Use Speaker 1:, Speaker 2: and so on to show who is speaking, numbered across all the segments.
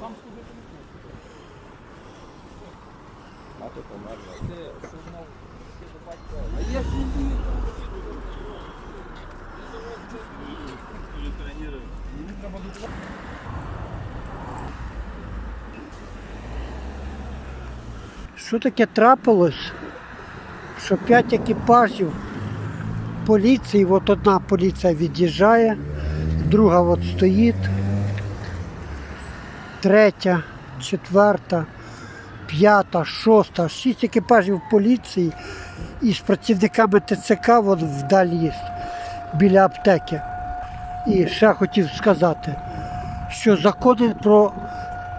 Speaker 1: сам служити не.
Speaker 2: Мати померла.
Speaker 1: Ти що знов ти до батька. А я ж не
Speaker 3: Що таке трапилось? Що п'ять екіпажів поліції, от одна поліція від'їжджає, друга от стоїть, третя, четверта, п'ята, шоста, шість екіпажів поліції і з працівниками ТЦК от вдалі біля аптеки. І ще хотів сказати, що закони про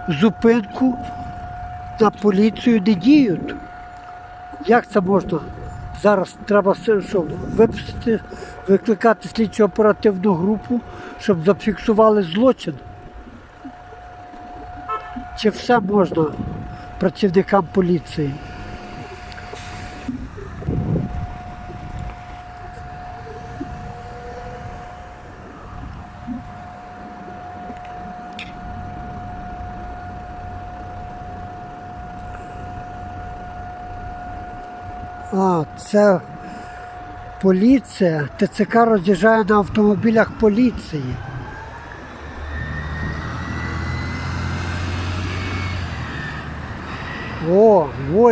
Speaker 3: зупинку на поліцію не діють. Як це можна? Зараз треба все, що, випустити, викликати слідчо оперативну групу, щоб зафіксували злочин. Чи все можна працівникам поліції? А, це поліція. ТЦК роз'їжджає на автомобілях поліції. О, во.